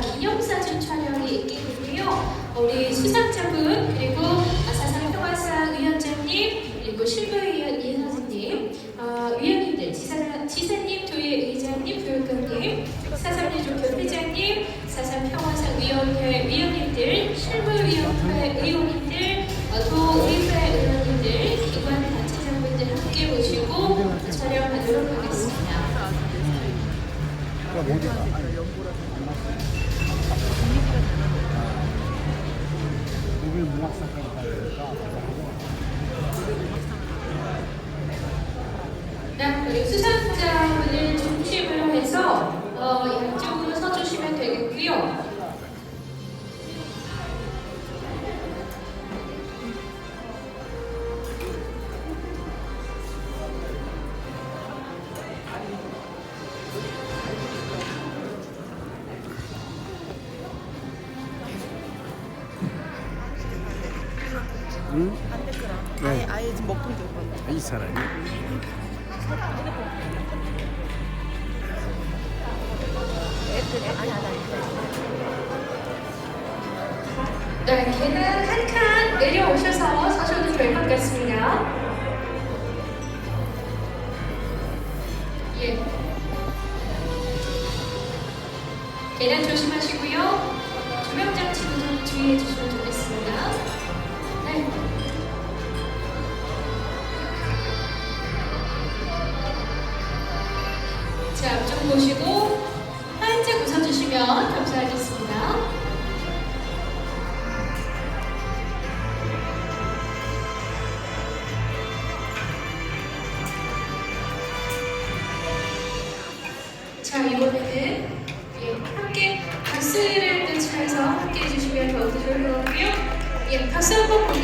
기념사진 촬영이 되고요. 우리 수상자분 그리고 사상 평화상 위원장님 그리고 실무위원 이사님 어, 위원님들 지사, 지사님 도의 의장님 부회장님 사삼리조교 회장님 사상 평화상 위원회 위원님들 실무위원회 의원님들 어, 도의회 의원님들 기관 단체장분들 함께 모시고 촬영하도록 하겠습니다. 그러니까 모두가 네, 수상자분을 중심으로 해서 어, 응? 아예 아예 지금 먹통 들고 간다. 이 사람이 아니 아니 아니. 네, 계단 한칸 내려오셔서 서셔도 될것 같습니다. 예. 계단 조심하시고요. 조명장치도 좀 주의해 주시면 좋겠습니다. 보시고 활짝 웃어주시면 감사하겠습니다. 자, 이번에는 예, 함께 박수를 또 쳐서 함께 해주시면 더욱더 좋을 것 같고요. 예, 박수 한번 보내